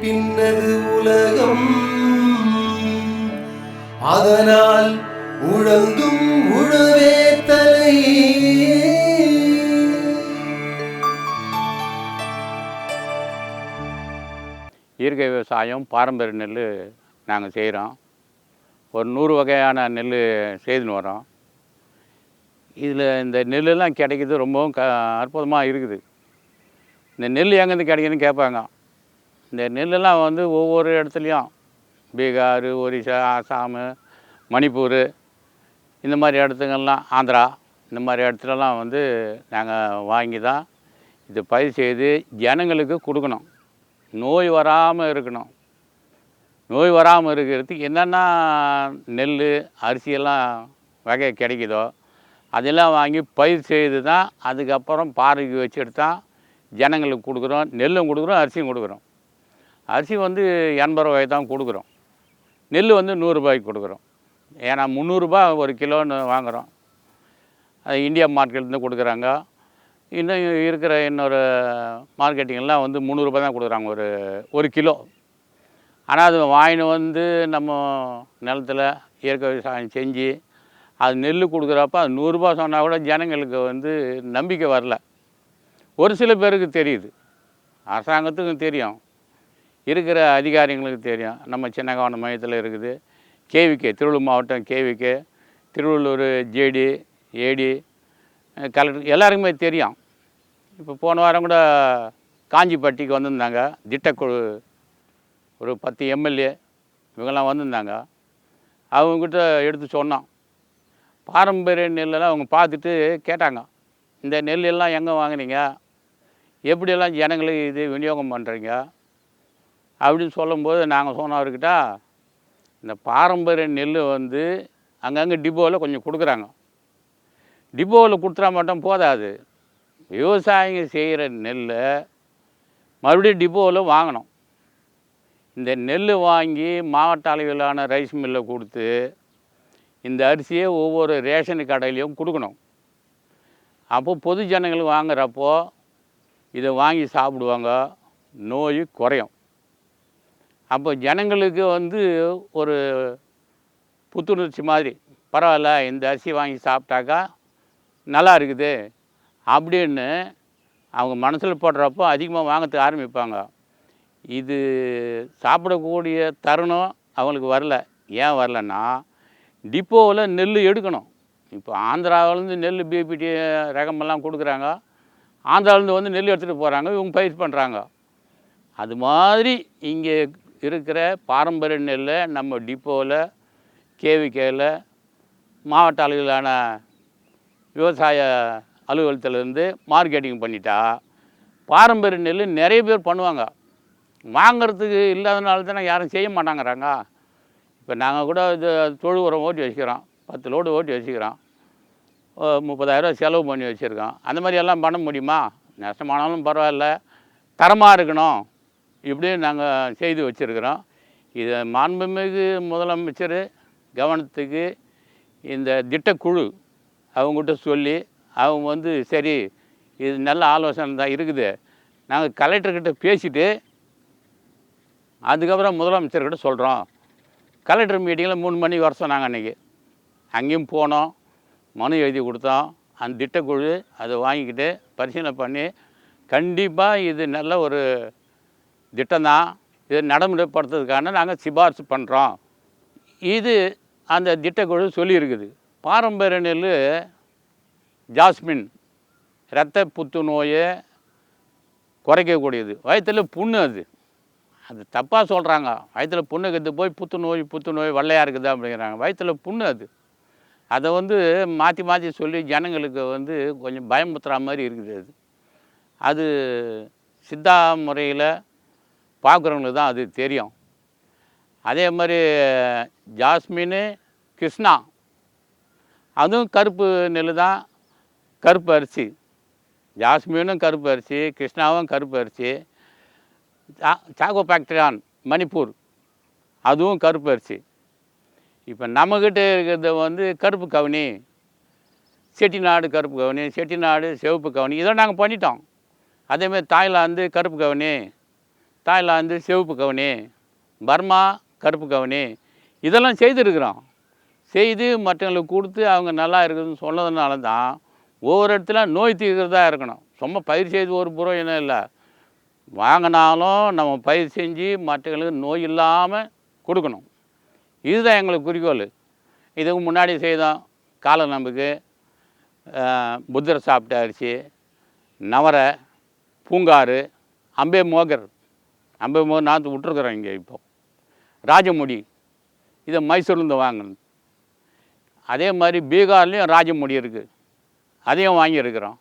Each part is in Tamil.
பின்னது உலகம். அதனால் உழந்தும் உழவே தலை. இயற்கை விவசாயம் பாரம்பரிய நெல் நாங்கள் செய்கிறோம். ஒரு நூறு வகையான நெல் செய்துன்னு வரோம். இதில் இந்த நெல்லெல்லாம் கிடைக்கிறது ரொம்பவும் க அற்புதமாக இருக்குது. இந்த நெல் எங்கேருந்து கிடைக்குதுன்னு கேட்பாங்க. இந்த நெல்லெல்லாம் வந்து ஒவ்வொரு இடத்துலையும். பீகார் ஒரிசா ஆசாம் மணிப்பூர் இந்த மாதிரி இடத்துங்கள்லாம் ஆந்திரா இந்த மாதிரி இடத்துலலாம் வந்து நாங்கள் வாங்கி தான் இது பயிர் செய்து ஜனங்களுக்கு கொடுக்கணும். நோய் வராமல் இருக்கணும். நோய் வராமல் இருக்கிறதுக்கு என்னென்ன நெல் அரிசியெல்லாம் வகை கிடைக்குதோ அதெல்லாம் வாங்கி பயிர் செய்து தான் அதுக்கப்புறம் பாறைக்கு வச்சு எடுத்தால் ஜனங்களுக்கு கொடுக்குறோம் நெல்லும் கொடுக்குறோம் அரிசியும் கொடுக்குறோம். அரிசி வந்து எண்பது ரூபாய்க்கு தான் கொடுக்குறோம். நெல் வந்து நூறுரூபாய்க்கு கொடுக்குறோம். ஏன்னா முந்நூறுரூபா ஒரு கிலோன்னு வாங்குகிறோம் அது இந்தியா மார்க்கெட்லேருந்து கொடுக்குறாங்க. இன்னும் இருக்கிற இன்னொரு மார்க்கெட்டிங்கெல்லாம் வந்து முந்நூறுரூபா தான் கொடுக்குறாங்க. ஒரு ஒரு கிலோ. ஆனால் அது வாங்கின்னு வந்து நம்ம நிலத்துல இயற்கை விவசாயம் செஞ்சு அது நெல் கொடுக்குறப்ப அது நூறுரூபா சொன்னால் கூட ஜனங்களுக்கு வந்து நம்பிக்கை வரல. ஒரு சில பேருக்கு தெரியுது. அரசாங்கத்துக்கும் தெரியும். இருக்கிற அதிகாரிங்களுக்கு தெரியும். நம்ம சின்னகவனம் மையத்தில் இருக்குது. கேவிகே திருவள்ளூர் மாவட்டம் KVK Thiruvallur JD AD collector எல்லாருக்குமே தெரியும். இப்போ போன வாரம் கூட காஞ்சிப்பட்டிக்கு வந்திருந்தாங்க. திட்டக்குழு ஒரு பத்து எம்எல்ஏ இவங்கெல்லாம் வந்திருந்தாங்க. அவங்கக்கிட்ட எடுத்து சொன்னோம். பாரம்பரிய நெல்லெல்லாம் அவங்க பார்த்துட்டு கேட்டாங்க. இந்த நெல் எல்லாம் எங்கே வாங்குனீங்க? எப்படியெல்லாம் ஜனங்களுக்கு இது விநியோகம் பண்ணுறீங்க அப்படின்னு சொல்லும்போது நாங்கள் சொன்னவர்கிட்ட இந்த பாரம்பரிய நெல் வந்து அங்கங்கே டிப்போவில் கொஞ்சம் கொடுக்குறாங்க. டிப்போவில் கொடுத்துட்டா மட்டும் போதாது. விவசாயிங்க செய்கிற நெல்லை மறுபடியும் டிப்போவில் வாங்கணும். இந்த நெல் வாங்கி மாவட்ட அளவிலான ரைஸ் மில்லை கொடுத்து இந்த அரிசியை ஒவ்வொரு ரேஷன் கடையிலையும் கொடுக்கணும். அப்போ பொது ஜனங்கள் வாங்குறப்போ இதை வாங்கி சாப்பிடுவாங்க. நோய் குறையும். அப்போ ஜனங்களுக்கு வந்து ஒரு புத்துணர்ச்சி மாதிரி பரவாயில்ல இந்த அரிசி வாங்கி சாப்பிட்டாக்கா நல்லா இருக்குது அப்படின்னு அவங்க மனசில் போடுறப்போ அதிகமாக வாங்கறதுக்கு ஆரம்பிப்பாங்க. இது சாப்பிடக்கூடிய தருணம் அவங்களுக்கு வரல. ஏன் வரலன்னா டிப்போவில் நெல் எடுக்கணும். இப்போ ஆந்திராவிலேருந்து நெல் பிபிடி ரகமெல்லாம் கொடுக்குறாங்க. ஆந்திராவிலேருந்து வந்து நெல் எடுத்துகிட்டு போகிறாங்க இவங்க பயிர் பண்ணுறாங்க அது மாதிரி இங்கே இருக்கிற பாரம்பரிய நெல்லை நம்ம டிப்போவில் கேவிகேயில் மாவட்ட அளவிலான விவசாய அலுவலகத்திலேருந்து மார்க்கெட்டிங் பண்ணிட்டா பாரம்பரிய நெல் நிறைய பேர் பண்ணுவாங்க. வாங்கிறதுக்கு இல்லாதனால தானே யாரும் செய்ய மாட்டாங்கிறாங்க. இப்போ நாங்கள் கூட இது தொழு உரம் ஓட்டி வச்சுக்கிறோம். பத்து லோடு ஓட்டி வச்சுக்கிறோம். முப்பதாயிரரூவா செலவு பண்ணி வச்சுருக்கோம். அந்த மாதிரி எல்லாம் பண்ண முடியுமா? நஷ்டமானாலும் பரவாயில்ல. தரமாக இருக்கணும். இப்படியும் நாங்கள் செய்து வச்சுருக்கிறோம். இதை மாண்புமிகு முதலமைச்சர் கவனத்துக்கு இந்த திட்டக்குழு அவங்ககிட்ட சொல்லி அவங்க வந்து சரி இது நல்ல ஆலோசனை தான் இருக்குது. நாங்கள் கலெக்டர்கிட்ட பேசிவிட்டு அதுக்கப்புறம் முதலமைச்சர்கிட்ட சொல்கிறோம் கலெக்டர் மீட்டிங்கில் மூணு மணி வர சொன்னாங்க அன்றைக்கி அங்கேயும் போனோம் மனு எழுதி கொடுத்தோம். அந்த திட்டக்குழு அதை வாங்கிக்கிட்டு பரிசீலனை பண்ணி கண்டிப்பாக இது நல்ல ஒரு திட்டம்தான் இதை நடைமுறைப்படுத்துறதுக்கான நாங்கள் சிபாரிசு பண்ணுறோம் இது அந்த திட்டக்குழு சொல்லியிருக்குது. பாரம்பரிய நெல் ஜாஸ்மின் இரத்த புத்துநோயை குறைக்கக்கூடியது. வயிற்றில் புண்ணு அது. அது தப்பாக சொல்கிறாங்க வயிற்றில் புண்ணு கெத்து போய் புத்துநோய் புத்துநோய் வெள்ளையாக இருக்குது அப்படிங்கிறாங்க. வயிற்றில் புண்ணு அது. அதை வந்து மாற்றி மாற்றி சொல்லி ஜனங்களுக்கு வந்து கொஞ்சம் பயமுத்துற மாதிரி இருக்குது அது. அது சித்தா முறையில் பார்க்குறவங்களுக்கு தான் அது தெரியும். அதே மாதிரி ஜாஸ்மின் கிருஷ்ணா. அதுவும் கருப்பு நெல் தான் கருப்பு அரிசி. ஜாஸ்மினும் கருப்பு அரிசி கிருஷ்ணாவும் கருப்பு அரிசி. சா சாகோ ஃபேக்டரியான் மணிப்பூர். அதுவும் கருப்பு அரிசி. இப்போ நம்மக்கிட்ட இருக்கிறது வந்து கருப்பு கவனி. செட்டிநாடு கருப்பு கவுனி செட்டிநாடு சிவப்பு கவுனி இதெல்லாம் நாங்கள் பண்ணிட்டோம். அதேமாதிரி தாய்லாந்து கருப்பு கவனி. தாய்லாந்து சிவப்பு கவுனி பர்மா கருப்பு கவுனி இதெல்லாம் செய்திருக்கிறோம் செய்து மற்றவங்களுக்கு கொடுத்து அவங்க நல்லா இருக்குதுன்னு சொன்னதுனால தான் ஒவ்வொரு இடத்துல நோய் தீர்க்கிறதா இருக்கணும். சும்மா பயிர் செய்து ஒரு புறம் இல்லை. வாங்கினாலும் நம்ம பயிர் செஞ்சு மற்றவங்களுக்கு நோய் இல்லாமல் கொடுக்கணும். இதுதான் எங்களுக்கு குறிக்கோள். இதுக்கு முன்னாடி செய்தோம். காலை நம்புக்கு புத்தரை சாப்பிட்ட அரிசி நவரை பூங்காறு அம்பே மோகர் ஐம்பது மோகர் நாற்று விட்டுருக்குறேன் இங்கே இப்போ. ராஜமுடி இதை மைசூர்லேருந்து வாங்கணும். அதே மாதிரி பீகார்லேயும் ராஜமுடி இருக்குது அதையும் வாங்கியிருக்கிறோம்.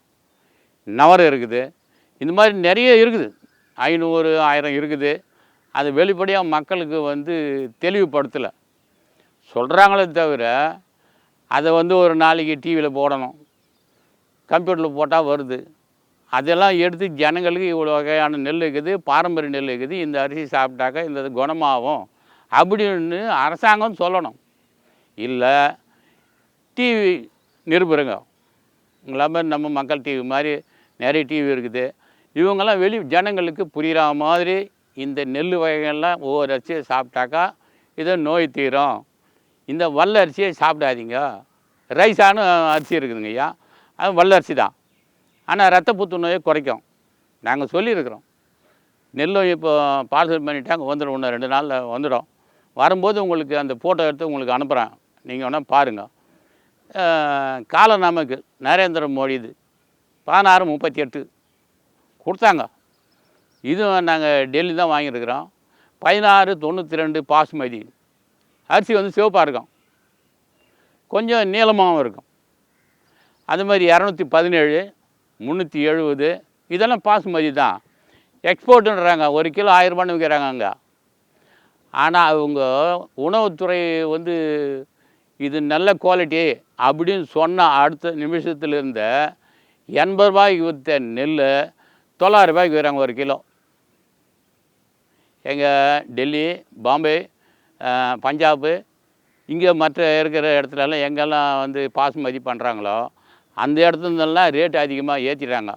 நவரம் இருக்குது. இந்த மாதிரி நிறைய இருக்குது. ஐநூறு ஆயிரம் இருக்குது. அது வெளிப்படையாக மக்களுக்கு வந்து தெளிவுபடுத்தலை. சொல்கிறாங்களே தவிர அதை வந்து ஒரு நாளைக்கு டிவியில் போடணும். கம்ப்யூட்டரில் போட்டால் வருது. அதெல்லாம் எடுத்து ஜனங்களுக்கு இவ்வளோ வகையான நெல் இருக்குது பாரம்பரிய நெல் இருக்குது இந்த அரிசி சாப்பிட்டாக்கா இந்த இது குணமாகும் அப்படின்னு அரசாங்கம் சொல்லணும். இல்லை டிவி நிருபருங்க. மாதிரி நம்ம மக்கள் டிவி மாதிரி நிறைய டிவி இருக்குது. இவங்கெல்லாம் வெளி ஜனங்களுக்கு புரிகிற மாதிரி இந்த நெல் வகைகள்லாம் ஒவ்வொரு அரிசியை சாப்பிட்டாக்கா இதை நோய் தீரும். இந்த வல்ல அரிசியை சாப்பிடாதீங்க. ரைஸான அரிசி இருக்குதுங்க ஐயா. அது வல்ல அரிசி தான். ஆனால் ரத்த புற்றுநோயை குறைக்கும். நாங்கள் சொல்லியிருக்கிறோம். நெல்லும் இப்போ பார்சல் பண்ணிட்டாங்க வந்துடும் இன்னும் ரெண்டு நாளில் வந்துடும் வரும்போது உங்களுக்கு அந்த ஃபோட்டோ எடுத்து உங்களுக்கு அனுப்புகிறேன் நீங்கள் வேணால் பாருங்கள் காலம் நமக்கு நரேந்திர மோடி இது பதினாறு முப்பத்தி எட்டு கொடுத்தாங்க. இதுவும் நாங்கள் டெல்லி தான் வாங்கியிருக்கிறோம். பதினாறு தொண்ணூற்றி ரெண்டு பாசுமதி அரிசி வந்து சிவப்பாக இருக்கும். கொஞ்சம் நீளமாகவும் இருக்கும். அது மாதிரி இரநூத்தி பதினேழு முந்நூற்றி எழுபது. இதெல்லாம் பாசுமதி தான். எக்ஸ்போர்ட்டுன்றாங்க ஒரு கிலோ ஆயிரரூபான்னு விற்கிறாங்க அங்கே. ஆனால் அவங்க உணவுத்துறை வந்து இது நல்ல குவாலிட்டி அப்படின்னு சொன்ன அடுத்த நிமிஷத்துலேருந்து எண்பது ரூபாய்க்கு விற்ற நெல் தொள்ளாயிரம் ரூபாய்க்கு விற்கிறாங்க ஒரு கிலோ. எங்கள் டெல்லி பாம்பே பஞ்சாபு இங்கே மற்ற இருக்கிற இடத்துலலாம் எங்கெல்லாம் வந்து பாசுமதி பண்ணுறாங்களோ அந்த இடத்துலலாம் ரேட் அதிகமாக ஏற்றிட்டாங்க.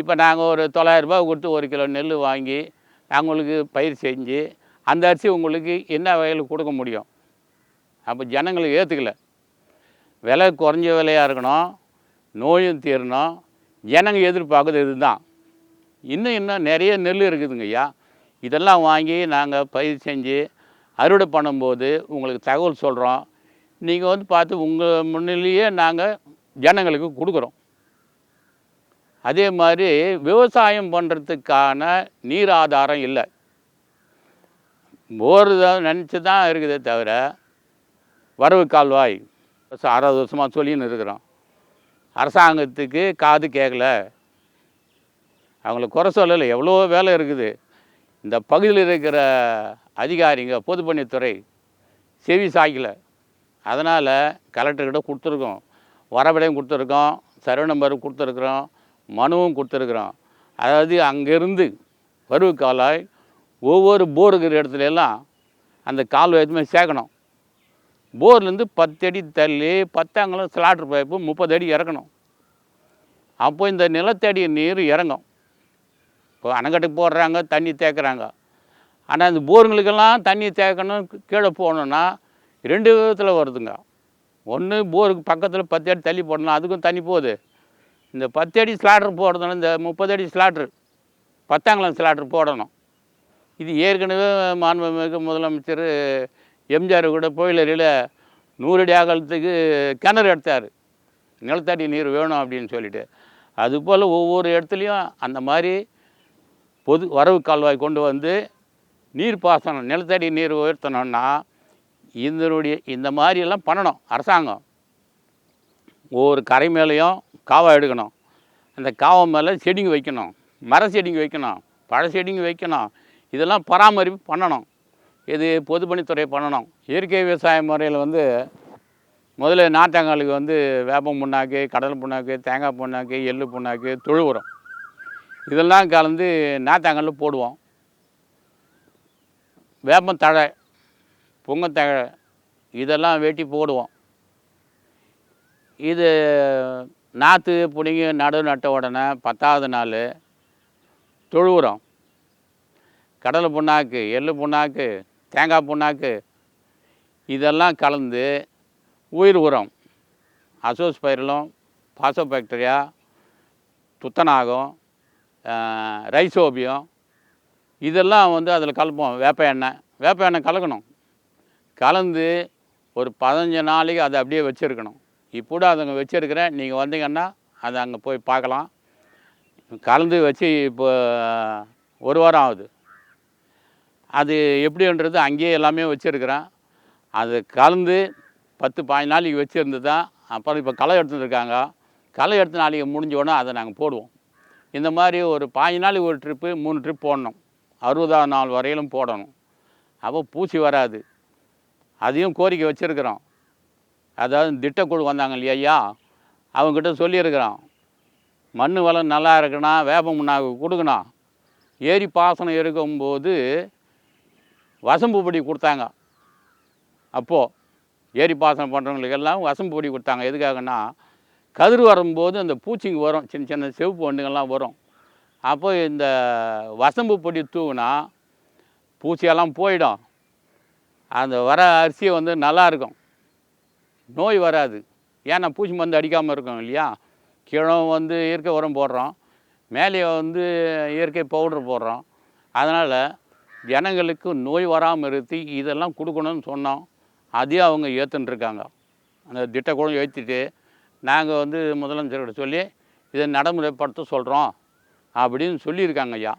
இப்போ நாங்கள் ஒரு தொள்ளாயிரரூபா கொடுத்து ஒரு கிலோ நெல் வாங்கி அவங்களுக்கு பயிர் செஞ்சு அந்த அரிசி உங்களுக்கு என்ன வகையில் கொடுக்க முடியும்? அப்போ ஜனங்களுக்கு ஏற்றுக்கல. விலை குறைஞ்ச விலையாக இருக்கணும் நோயும் தீரணும் ஜனங்க எதிர்பார்க்குறது இதுதான். இன்னும் இன்னும் நிறைய நெல் இருக்குதுங்க ஐயா. இதெல்லாம் வாங்கி நாங்கள் பயிர் செஞ்சு அறுவடை பண்ணும்போது உங்களுக்கு தகவல் சொல்கிறோம். நீங்கள் வந்து பார்த்து உங்கள் முன்னிலேயே நாங்கள் ஜனங்களுக்கு கொடுக்குறோம். அதே மாதிரி விவசாயம் பண்ணுறதுக்கான நீர் ஆதாரம் இல்லை. போர் தான் நினச்சி தான் இருக்குதே தவிர வரவு கால்வாய் அறுபது வருஷமாக சொல்லின்னு இருக்கிறோம். அரசாங்கத்துக்கு காது கேட்கல அவங்கள குறை சொல்லலை. எவ்வளோ வேலை இருக்குது. இந்த பகுதியில் இருக்கிற அதிகாரிங்க பொதுப்பணித்துறை செவி சாய்க்கலை. அதனால் கலெக்டர்கிட்ட கொடுத்துருக்கோம். வரவிடையும் கொடுத்துருக்கோம் சர்வே நம்பரும் கொடுத்துருக்குறோம் மனுவும் கொடுத்துருக்குறோம். அதாவது அங்கேருந்து வருவு காலாய் ஒவ்வொரு போர் இருக்கிற இடத்துல எல்லாம் அந்த கால்வாயத்துமே சேர்க்கணும். போர்லேருந்து பத்து அடி தள்ளி பத்தாங்களும் ஸ்லாட்ரு பைப்பு முப்பது அடி இறக்கணும். அப்போ இந்த நிலத்தடி நீர் இறங்கும். இப்போ அணைக்கட்டுக்கு போடுறாங்க தண்ணி தேக்குறாங்க. ஆனால் இந்த போருங்களுக்கெல்லாம் தண்ணி தேக்கணும் கீழே போகணுன்னா ரெண்டு விதத்தில் வருதுங்க. ஒன்று போருக்கு பக்கத்தில் பத்து அடி தள்ளி போடணும். அதுக்கும் தண்ணி போகுது. இந்த பத்து அடி ஸ்லாட்ரு போடுறதுனால இந்த முப்பது அடி ஸ்லாட்ரு பத்தாங்கலம் ஸ்லாட்ரு போடணும். இது ஏற்கனவே மாண்புமிகு முதலமைச்சர் எம்ஜிஆர் கூட கோயிலறியில் நூறு அடி அகலத்துக்கு கிணறு எடுத்தார். நிலத்தடி நீர் வேணும் அப்படின்னு சொல்லிட்டு. அதுபோல் ஒவ்வொரு இடத்துலையும் அந்த மாதிரி பொது வரவு கால்வாய் கொண்டு வந்து நீர் பாசனம் நிலத்தடி நீர் உயர்த்தணும்னா இதனுடைய இந்த மாதிரியெல்லாம் பண்ணணும் அரசாங்கம். ஒவ்வொரு கரை மேலேயும் காவா எடுக்கணும். அந்த காவா மேலே செடிங்க வைக்கணும் மர செடிங்க வைக்கணும் பழ செடிங்க வைக்கணும். இதெல்லாம் பராமரிப்பு பண்ணணும். இது பொதுப்பணித்துறை பண்ணணும். இயற்கை விவசாய முறையில் வந்து முதல்ல நாட்டாங்காலுக்கு வந்து வேப்பம் புண்ணாக்கு கடல் புண்ணாக்கு தேங்காய் புண்ணாக்கு எள்ளு புண்ணாக்கு தொழு உரம் இதெல்லாம் கலந்து நாத்தாங்கல்ல போடுவோம். வேப்பந்தழை பொங்கத்தழை இதெல்லாம் வெட்டி போடுவோம். இது நாற்று பிடிங்கி நடு நட்ட உடனே பத்தாவது நாள் தொழு உரம் கடலை புண்ணாக்கு எள்ளு புண்ணாக்கு தேங்காய் புண்ணாக்கு இதெல்லாம் கலந்து உயிர் உரம். அசோஸ் பயிரிலும் பாசோபாக்டீரியா துத்தநாகம் ரைஸ் ரைசோபியம் இதெல்லாம் வந்து அதில் கலப்போம். வேப்ப எண்ணெய் வேப்ப எண்ணெய் கலக்கணும். கலந்து ஒரு பதினஞ்சு நாளைக்கு அதை அப்படியே வச்சுருக்கணும். இப்போ அதுங்க வச்சுருக்கிறேன். நீங்கள் வந்தீங்கன்னா அதை அங்கே போய் பார்க்கலாம். கலந்து வச்சு இப்போ ஒரு வாரம் ஆகுது. அது எப்படின்றது அங்கேயே எல்லாமே வச்சுருக்கிறேன். அது கலந்து பத்து பாஞ்சு நாளைக்கு வச்சுருந்து தான் அப்புறம் இப்போ களை எடுத்துருக்காங்க களை எடுத்த நாளைக்கு முடிஞ்சோடனே அதை நாங்கள் போடுவோம். இந்த மாதிரி ஒரு பாஞ்சு நாளைக்கு ஒரு ட்ரிப்பு மூணு ட்ரிப் போடணும். அறுபதாம் நாள் வரையிலும் போடணும். அப்போ பூச்சி வராது. அதையும் கோரிக்கை வச்சுருக்கிறோம். அதாவது திட்டக்குழு வந்தாங்க இல்லையா? ஐயா அவங்ககிட்ட சொல்லியிருக்கிறோம். மண் வளம் நல்லா இருக்குன்னா வேப்ப முன்னாக்கு கொடுக்கணும். ஏரி பாசனம் இருக்கும்போது வசம்பு பொடி கொடுத்தாங்க. அப்போது ஏரி பாசனம் பண்ணுறவங்களுக்கெல்லாம் வசம்பு பொடி கொடுத்தாங்க. எதுக்காகன்னா கதிர் வரும்போது அந்த பூச்சிங்க வரும். சின்ன சின்ன செவப்பு வண்டுங்கள்லாம் வரும். அப்போ இந்த வசம்பு பொடி தூவினா பூச்சியெல்லாம் போயிடும். அந்த வர அரிசியை வந்து நல்லாயிருக்கும். நோய் வராது. ஏன்னா பூச்சி மருந்து அடிக்காமல் இருக்கும் இல்லையா? கீழே வந்து இயற்கை உரம் போடுறோம். மேலே வந்து இயற்கை பவுடர் போடுறோம். அதனால் ஜனங்களுக்கு நோய் வராமல் இருத்தி இதெல்லாம் கொடுக்கணும்னு சொன்னோம். அதையும் அவங்க ஏற்றுன்ட்ருக்காங்க அந்த திட்டக்குழு ஏற்றிட்டு நாங்கள் வந்து முதலமைச்சர்கிட்ட சொல்லி இதை நடைமுறைப்படுத்த சொல்கிறோம் அப்படின்னு சொல்லியிருக்காங்க ஐயா.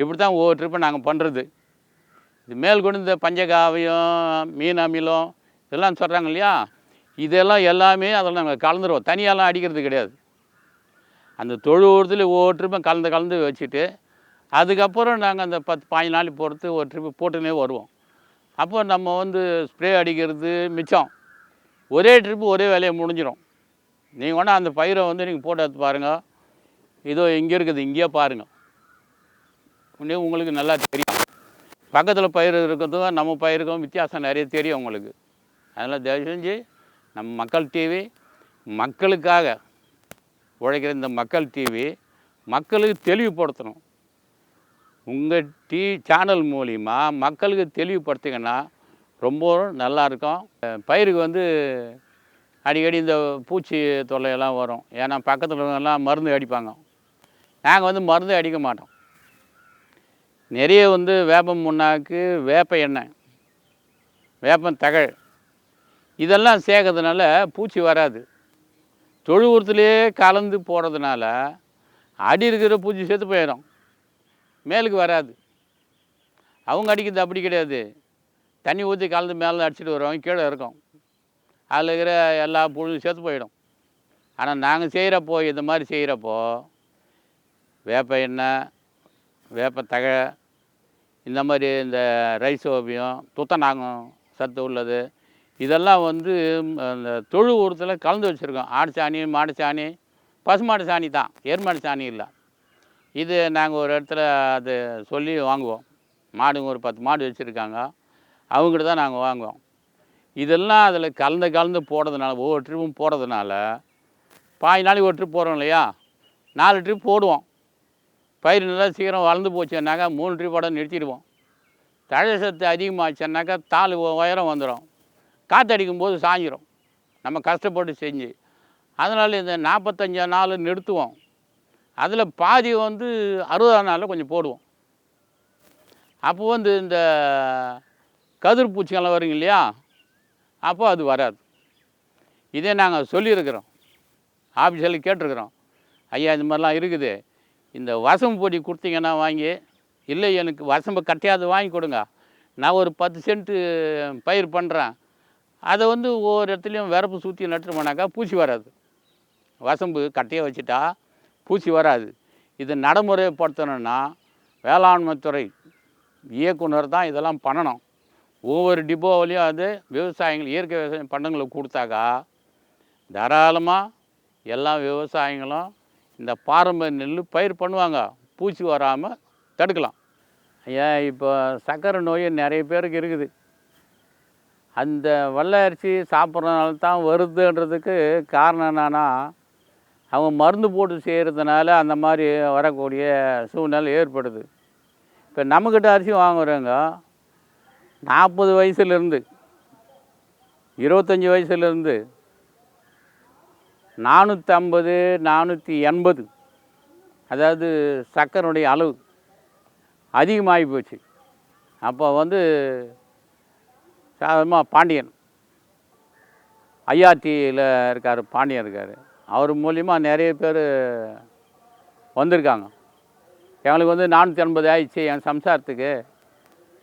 இப்படி தான் ஒவ்வொரு ட்ரிப்பை நாங்கள் பண்ணுறது இது மேல்கொண்டு இந்த பஞ்சகாவியம் மீன் அமிலம் இதெல்லாம் சொல்கிறாங்க இல்லையா? இதெல்லாம் எல்லாமே அதில் நாங்கள் கலந்துருவோம். தனியாலாம் அடிக்கிறது கிடையாது. அந்த தொழு ஊரத்தில் ஒவ்வொரு ட்ரிப்பும் கலந்து கலந்து வச்சுட்டு அதுக்கப்புறம் நாங்கள் அந்த பத்து பாஞ்சு நாள் பொறுத்து ஒரு ட்ரிப்பு போட்டுனே வருவோம். அப்போ நம்ம வந்து ஸ்ப்ரே அடிக்கிறது மிச்சம். ஒரே ட்ரிப்பு ஒரே வேலையை முடிஞ்சிடும் நீங்கள் வேணால் அந்த பயிரை வந்து நீங்கள் போட்டு எடுத்து பாருங்கள் இதோ இங்கே இருக்குது இங்கேயே பாருங்கள் உடனே உங்களுக்கு நல்லா தெரியும். பக்கத்தில் பயிர் இருக்கிறதும் நம்ம பயிருக்கும் வித்தியாசம் நிறைய தெரியும் உங்களுக்கு. அதனால் தயவு செஞ்சு நம்ம மக்கள் டிவி மக்களுக்காக உழைக்கிற இந்த மக்கள் டிவி மக்களுக்கு தெளிவுபடுத்தணும். உங்கள் டி சேனல் மூலிமா மக்களுக்கு தெளிவுபடுத்திங்கன்னா ரொம்ப நல்லாயிருக்கும் பயிருக்கு வந்து அடிக்கடி இந்த பூச்சி தொல்லையெல்லாம் வரும். ஏன்னா பக்கத்தில் எல்லாம் மருந்து அடிப்பாங்க. நாங்கள் வந்து மருந்து அடிக்க மாட்டோம். நிறைய வந்து வேப்பம் முன்னாக்கு வேப்ப எண்ணெய் வேப்பம் தகழ். இதெல்லாம் சேர்க்கறதுனால பூச்சி வராது. தொழு உரத்துலேயே கலந்து போடுறதுனால அடி இருக்கிற பூச்சி செத்து போயிடும். மேலுக்கு வராது. அவங்க அடிக்கிறது அப்படி கிடையாது. தண்ணி ஊற்றி கலந்து மேலே அடிச்சிட்டு வருவாங்க கீழே இருக்கும். அதில் இருக்கிற எல்லா புழுவும் செத்து போயிடும். ஆனால் நாங்கள் செய்கிறப்போ இந்த மாதிரி செய்கிறப்போ வேப்ப எண்ணெய் வேப்ப இந்த மாதிரி இந்த ரைஸ் ரைசோபியம் துத்தநாகம் சத்து உள்ளது. இதெல்லாம் வந்து அந்த தொழு உரத்தில் கலந்து வச்சுருக்கோம். ஆடு சாணி மாடு சாணி பசுமாடு சாணி தான். ஏர்மாடு சாணி இல்லை. இது நாங்கள் ஒரு இடத்துல அது சொல்லி வாங்குவோம். மாடுங்க ஒரு பத்து மாடு வச்சுருக்காங்க. அவங்ககிட்ட தான் நாங்கள் வாங்குவோம். இதெல்லாம் அதில் கலந்து கலந்து போடுறதுனால ஒவ்வொரு ட்ரிப்பும் போடுறதுனால பாய் நாளைக்கு ஒரு ட்ரிப் போகிறோம் இல்லையா? நாலு ட்ரிப் போடுவோம். பயிர் நல்லா சீக்கிரம் வளர்ந்து போச்சுன்னாக்கா மூணு ட்ரிப்போட நிறுத்திடுவோம். தழை சத்து அதிகமாச்சுன்னாக்கா தாள் உயரம் வந்துடும் காற்றடிக்கும் போது சாஞ்சிரும். நம்ம கஷ்டப்பட்டு செஞ்சு. அதனால் இந்த நாற்பத்தஞ்சா நாள் நிறுத்துவோம். அதில் பாதி வந்து அறுபதாம் நாளில் கொஞ்சம் போடுவோம். அப்போ வந்து இந்த கதிர் பூச்சிகள்லாம் வருங்க இல்லையா? அப்போ அது வராது. இதே நாங்கள் சொல்லியிருக்கிறோம். ஆஃபீஸில் கேட்டிருக்கிறோம். ஐயா இந்த மாதிரிலாம் இருக்குது. இந்த வசம்பு பொடி கொடுத்தீங்கன்னா வாங்கி இல்லை எனக்கு வசம்பு கட்டையாவது வாங்கி கொடுங்க. நான் ஒரு பத்து சென்ட்டு பயிர் பண்ணுறேன் அதை வந்து ஒவ்வொரு இடத்துலையும் வரப்பு சுற்றி நட்டுருமானாக்கா பூச்சி வராது. வசம்பு கட்டையை வச்சுட்டா பூச்சி வராது. இது நடைமுறைப்படுத்தணும்னா வேளாண்மைத்துறை இயக்குனர் தான் இதெல்லாம் பண்ணணும். ஒவ்வொரு டிப்போவிலையும் அது விவசாயிகள் இயற்கை விவசாயம் பண்ணங்களுக்கு கொடுத்தாக்கா தாராளமாக எல்லா விவசாயிகளும் இந்த பாரம்பரிய நெல் பயிர் பண்ணுவாங்க. பூச்சி வராமல் தடுக்கலாம். ஏன் இப்போ சர்க்கரை நோய் நிறைய பேருக்கு இருக்குது. அந்த வெள்ளை அரிசி சாப்பிட்றதுனால தான் வருதுன்றதுக்கு காரணம் என்னென்னா அவங்க மருந்து போட்டு செய்கிறதுனால அந்த மாதிரி வரக்கூடிய சூழ்நிலை ஏற்படுது. இப்போ நம்மக்கிட்ட அரிசி வாங்குறவங்க நாற்பது வயசுலேருந்து இருபத்தஞ்சி வயசுலேருந்து நானூற்றம்பது நானூற்றி எண்பது அதாவது சக்கரனுடைய அளவு அதிகமாகி போச்சு. அப்போ வந்து சாதாரணமாக பாண்டியன். ஐஆர்டியில் இருக்கார் பாண்டியன் இருக்கார். அவர் மூலிமா நிறைய பேர் வந்திருக்காங்க. எங்களுக்கு வந்து நானூற்றி எண்பது ஆயிடுச்சு என் சம்சாரத்துக்கு.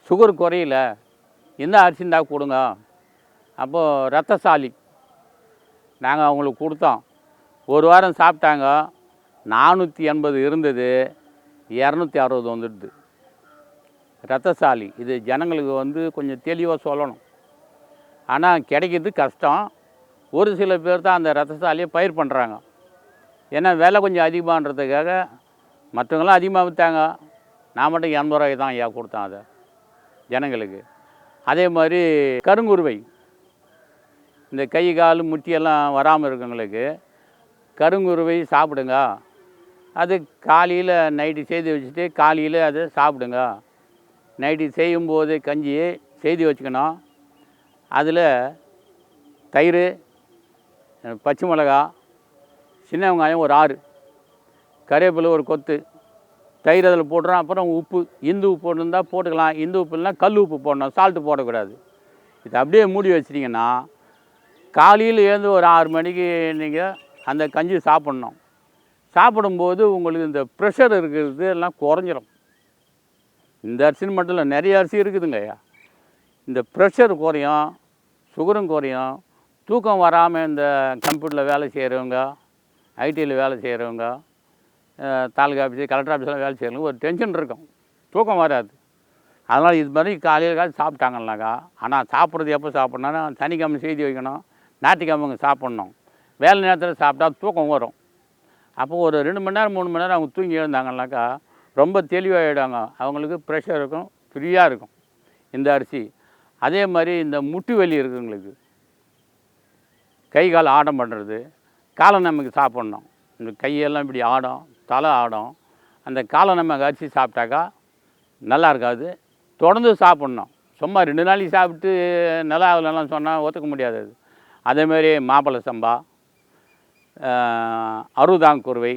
சுகர் குறையில. என்ன அரிசி இருந்தால் கொடுங்க. அப்போது ரத்தசாலி. நாங்கள் அவங்களுக்கு கொடுத்தோம். ஒரு வாரம் சாப்பிட்டாங்க. நானூற்றி எண்பது இருந்தது. இரநூத்தி அறுபது வந்துடுது. ரத்தசாலி. இது ஜனங்களுக்கு வந்து கொஞ்சம் தெளிவாக சொல்லணும். ஆனால் கிடைக்கிறது கஷ்டம். ஒரு சில பேர் தான் அந்த ரத்தசாலியை பயிர் பண்ணுறாங்க ஏன்னா விலை கொஞ்சம் அதிகமான்றதுக்காக மற்றவங்களாம் அதிகமாக விற்றாங்க நான் மட்டும் எண்பது ரூபாய்க்கு தான் ஐயா கொடுத்தேன் அதை. ஜனங்களுக்கு. அதே மாதிரி கருங்குருவை. இந்த கை கால் முட்டியெல்லாம் வராமல் இருக்கவங்களுக்கு கருங்குருவை சாப்பிடுங்க. அது காலையில் நைட்டு செய்து வச்சுட்டு காலையில் அதை சாப்பிடுங்க. நைட்டு செய்யும்போது கஞ்சி செய்து வச்சுக்கணும். அதில் தயிர் பச்சை மிளகா சின்ன வெங்காயம் ஒரு ஆறு கருவேப்பிலை ஒரு கொத்து தயிர் அதில் போடுறோம் அப்புறம் உப்பு இந்து உப்பு போட்டிருந்தா போட்டுக்கலாம். இந்து உப்பு இல்லைனா கல் உப்பு போடணும். சால்ட்டு போடக்கூடாது. இது அப்படியே மூடி வச்சிட்டிங்கன்னா காலையில் எழுந்து ஒரு ஆறு மணிக்கு நீங்கள் அந்த கஞ்சி சாப்பிட்ணும். சாப்பிடும்போது உங்களுக்கு இந்த ப்ரெஷர் இருக்கிறது எல்லாம் குறைஞ்சிரும். இந்த அரிசின்னு மட்டும் இல்லை நிறைய அரிசி இருக்குதுங்க ஐயா. இந்த ப்ரெஷர் குறையும் சுகரும் குறையும். தூக்கம் வராமல் இந்த கம்ப்யூட்டரில் வேலை செய்கிறவங்க ஐடியில் வேலை செய்கிறவங்க தாலுகா ஆஃபீஸு கலெக்டர் ஆஃபீஸில் வேலை செய்கிறவங்க ஒரு டென்ஷன் இருக்கும். தூக்கம் வராது. அதனால் இது மாதிரி காலையில் காலையில் சாப்பிட்டாங்கனாக்கா ஆனால் சாப்பிட்றது எப்போ சாப்பிட்ணுன்னா சனிக்கிழமை செய்தி வைக்கணும். ஞாயிற்றுக்கிழமைங்க சாப்பிட்ணும். வேலை நேரத்தில் சாப்பிட்டா தூக்கம் வரும். அப்போ ஒரு ரெண்டு மணி நேரம் மூணு மணி நேரம் அவங்க தூங்கி எழுந்தாங்கனாக்கா ரொம்ப தெளிவாகிடுவாங்க அவங்களுக்கு ப்ரெஷர் இருக்கும் ஃப்ரீயாக இருக்கும் இந்த அரிசி. அதே மாதிரி இந்த முட்டு வலி இருக்குங்களுக்கு கை கால் ஆடம் பண்ணுறது காலை நமக்கு சாப்பிட்ணும். இந்த கையெல்லாம் இப்படி ஆடும் தலை ஆடும். அந்த காலை நம்ம அரிசி சாப்பிட்டாக்கா நல்லா இருக்காது. தொடர்ந்து சாப்பிட்ணும். சும்மா ரெண்டு நாளைக்கு சாப்பிட்டு நல்லா ஆகலைலாம் சொன்னால் ஒத்துக்க முடியாது அது. அதேமாரி மாப்பிள்ளை சம்பா அருதாங்குருவை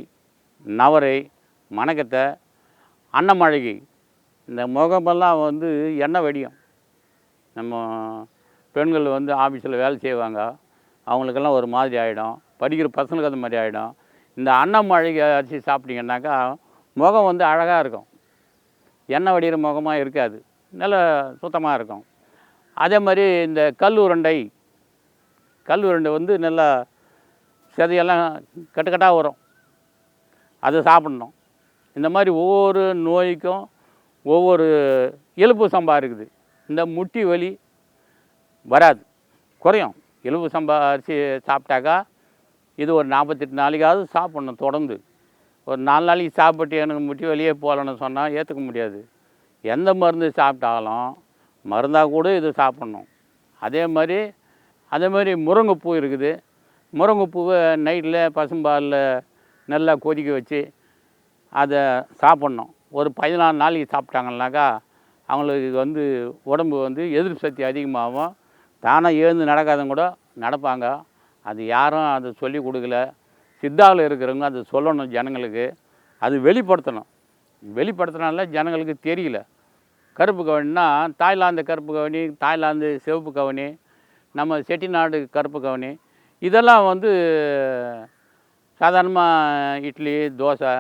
நவரை மணக்கத்தை அன்னமழகி. இந்த முகமெல்லாம் வந்து எண்ணெய் வடியும். நம்ம பெண்கள் வந்து ஆஃபீஸில் வேலை செய்வாங்க. அவங்களுக்கெல்லாம் ஒரு மாதிரி ஆகிடும் படிக்கிற பசங்களுக்கு அந்த மாதிரி ஆகிடும் இந்த அன்னமழகி அரிசி சாப்பிட்டிங்கன்னாக்கா முகம் வந்து அழகாக இருக்கும். எண்ணெய் வடிகிற முகமாக இருக்காது. நல்ல சுத்தமாக இருக்கும். அதே மாதிரி இந்த கல் உருண்டை கல் உருண்டை வந்து நல்லா சதையெல்லாம் கட்டுக்கட்டாக வரும். அதை சாப்பிட்ணும். இந்த மாதிரி ஒவ்வொரு நோய்க்கும் ஒவ்வொரு எலும்பு சம்பா இருக்குது. இந்த முட்டி வலி வராது. குறையும். எலும்பு சம்பா அரிசி சாப்பிட்டாக்கா இது ஒரு நாற்பத்தெட்டு நாளைக்காவது சாப்பிட்ணும் தொடர்ந்து. ஒரு நாலு நாளைக்கு சாப்பிட்டு எனக்கு முட்டி வலியே போகலன்னு சொன்னால் ஏற்றுக்க முடியாது. எந்த மருந்து சாப்பிட்டாலும் மருந்தாக கூட இது சாப்பிட்ணும். அதே மாதிரி அதே மாதிரி முருங்கைப்பூ இருக்குது. முருங்கைப்பூவை நைட்டில் பசும்பாலில் நல்லா கொதிக்க வச்சு அதை சாப்பிட்ணும். ஒரு பதினாலு நாளைக்கு சாப்பிட்டாங்கனாக்கா அவங்களுக்கு வந்து உடம்பு வந்து எதிர்ப்பு சக்தி அதிகமாகும். தானாக எழுந்து நடக்காதவங்க கூட நடப்பாங்க. அது யாரும் அதை சொல்லி கொடுக்கல. சித்தாவில் இருக்கிறவங்க அதை சொல்லணும் ஜனங்களுக்கு. அது வெளிப்படுத்தணும். வெளிப்படுத்தினால ஜனங்களுக்கு தெரியல. கருப்பு கவனின்னா தாய்லாந்து கருப்பு கவனி தாய்லாந்து சிவப்பு கவனி நம்ம செட்டிநாடு கருப்பு கவனி. இதெல்லாம் வந்து சாதாரணமாக இட்லி தோசை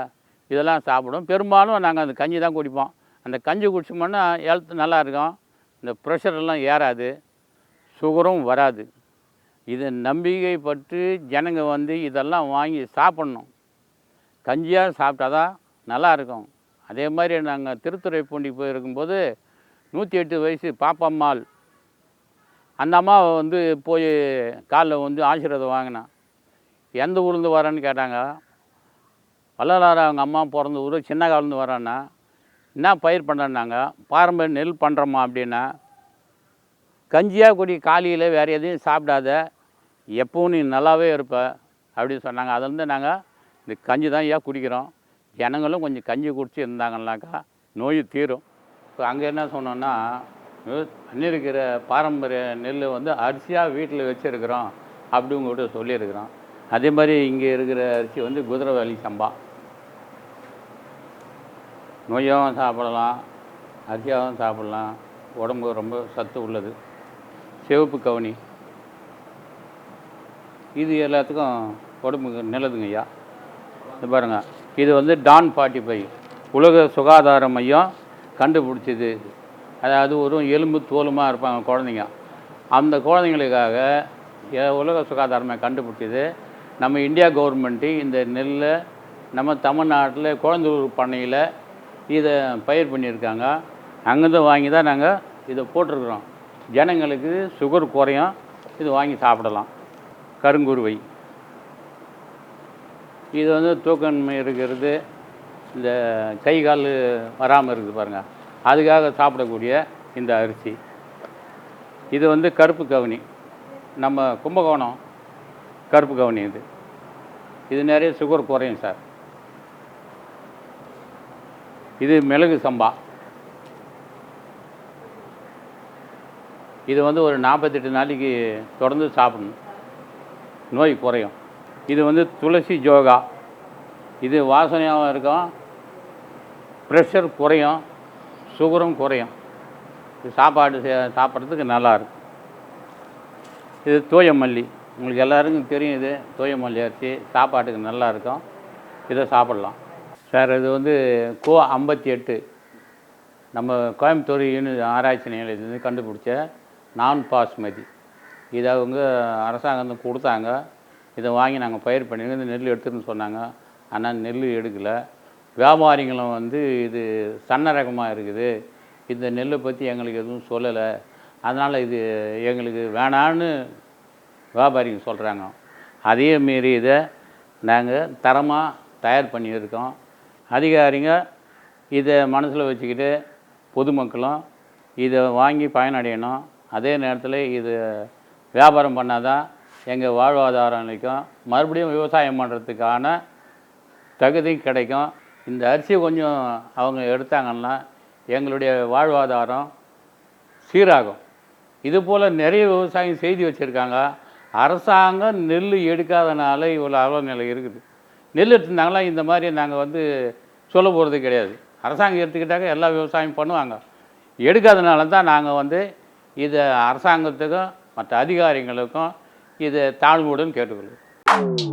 இதெல்லாம் சாப்பிடும். பெரும்பாலும் நாங்கள் அந்த கஞ்சி தான் குடிப்போம். அந்த கஞ்சி குடிச்சோம்னா ஹெல்த் நல்லா இருக்கும். இந்த ப்ரெஷரெல்லாம் ஏறாது. சுகரும் வராது. இதை நம்பிக்கைப்பட்டு ஜனங்க வந்து இதெல்லாம் வாங்கி சாப்பிட்ணும். கஞ்சியாக சாப்பிட்டா தான் நல்லா இருக்கும். அதே மாதிரி நாங்கள் திருத்துறைப்பூண்டி போயிருக்கும்போது நூற்றி எட்டு வயசு பாப்பம்மாள் அந்த அம்மா வந்து போய் காலில் வந்து ஆசீர்வாதம் வாங்கினேன் எந்த ஊர்லேருந்து வரேன்னு கேட்டாங்க. வள்ளலார் அவங்க அம்மா பிறந்த ஊர் சின்ன காலேருந்து வரேன்னா என்ன பயிர் பண்ணுறேன்னாங்க பாரம்பரிய நெல் பண்ணுறோமா அப்படின்னா கஞ்சியாக குடி காலையில் வேறு எதையும் சாப்பிடாத எப்பவும் நீ நல்லாவே இருப்ப அப்படின்னு சொன்னாங்க. அதுலேருந்து நாங்கள் இந்த கஞ்சி தான் ஏன் குடிக்கிறோம். ஜனங்களும் கொஞ்சம் கஞ்சி குடிச்சு இருந்தாங்கன்னாக்கா நோய் தீரும். இப்போ அங்கே என்ன சொன்னோன்னா இருக்கிற பாரம்பரிய நெல் வந்து அரிசியாக வீட்டில் வச்சுருக்குறோம் அப்படி உங்கள்கிட்ட சொல்லியிருக்கிறோம். அதே மாதிரி இங்கே இருக்கிற அரிசி வந்து குதிரைவாலி சம்பா. நொய்யாகவும் சாப்பிடலாம் அரிசியாகவும் சாப்பிடலாம். உடம்பு ரொம்ப சத்து உள்ளது. சிவப்பு கவுனி. இது எல்லாத்துக்கும் உடம்புக்கு நல்லதுங்க ஐயா. இது பாருங்க. இது வந்து டான் ஃபார்ட்டி ஃபைவ். உலக சுகாதார மையம் கண்டுபிடிச்சது. அதாவது ஒரு எலும்பு தோலுமாக இருப்பாங்க குழந்தைங்க. அந்த குழந்தைங்களுக்காக உலக சுகாதாரமாக கண்டுபிடிச்சது. நம்ம இந்தியா கவர்மெண்ட்டு இந்த நெல்லை நம்ம தமிழ்நாட்டில் குழந்தையூர் பண்ணையில் இதை பயிர் பண்ணியிருக்காங்க. அங்கேருந்து வாங்கி தான் நாங்கள் இதை போட்டிருக்கிறோம். ஜனங்களுக்கு சுகர் குறையும். இது வாங்கி சாப்பிடலாம். கருங்குருவை. இது வந்து தூக்கன்மை இருக்கிறது. இந்த கை கால் வராமல் இருக்குது பாருங்கள் அதுக்காக சாப்பிடக்கூடிய இந்த அரிசி. இது வந்து கருப்பு கவுனி. நம்ம கும்பகோணம் கருப்பு கவுனி இது. இது நிறைய சுகர் குறையும் சார். இது மிளகு சம்பா. இது வந்து ஒரு நாற்பத்தெட்டு நாளைக்கு தொடர்ந்து சாப்பிடணும். நோய் குறையும். இது வந்து துளசி ஜோகா. இது வாசனையாகவும் இருக்கும். ப்ரெஷர் குறையும். சுகரும் குறையும். இது சாப்பாடு சாப்பிட்றதுக்கு நல்லாயிருக்கும் இது தூயமல்லி. உங்களுக்கு எல்லாருக்கும் தெரியும் இது. தூயமல்லி அரிசி சாப்பாட்டுக்கு நல்லா இருக்கும் இதை சாப்பிட்லாம். சார் இது வந்து கோ ஐம்பத்தி எட்டு நம்ம கோயம்புத்தூர் யூனி ஆராய்ச்சி நிலையத்திலேருந்து கண்டுபிடிச்ச நான் பாஸ்மதி இதை அவங்க அரசாங்கம் கொடுத்தாங்க. இதை வாங்கி நாங்கள் பயிர் பண்ணி இந்த நெல் எடுத்துன்னு சொன்னாங்க. ஆனால் நெல் எடுக்கலை. வியாபாரிகளும் வந்து இது சன்ன ரகமாக இருக்குது. இந்த நெல்லை பற்றி எங்களுக்கு எதுவும் சொல்லலை. அதனால் இது எங்களுக்கு வேணான்னு வியாபாரிங்க சொல்கிறாங்க அதே மீறி இதை நாங்கள் தரமாக தயார் பண்ணியிருக்கோம். அதிகாரிங்க இதை மனசில் வச்சுக்கிட்டு பொதுமக்களும் இதை வாங்கி பயனடையணும். அதே நேரத்தில் இது வியாபாரம் பண்ணாதான் எங்கள் வாழ்வாதாரம் நிற்கும் மறுபடியும் விவசாயம் பண்ணுறதுக்கான தகுதி கிடைக்கும். இந்த அரிசி கொஞ்சம் அவங்க எடுத்தாங்கன்னா எங்களுடைய வாழ்வாதாரம் சீராகும். இது போல் நிறைய விவசாயம் செய்தி வச்சுருக்காங்க. அரசாங்கம் நெல் எடுக்காதனால இவ்வளோ அவல நிலை இருக்குது. நெல் எடுத்திருந்தாங்களா இந்த மாதிரி நாங்கள் வந்து சொல்ல போகிறது கிடையாது. அரசாங்கம் எடுத்துக்கிட்டாக்க எல்லா விவசாயம் பண்ணுவாங்க. எடுக்காதனால தான் நாங்கள் வந்து இதை அரசாங்கத்துக்கும் மற்ற அதிகாரிகளுக்கும் இதை தாழ்வுடன் கேட்டுக்கொள்வோம்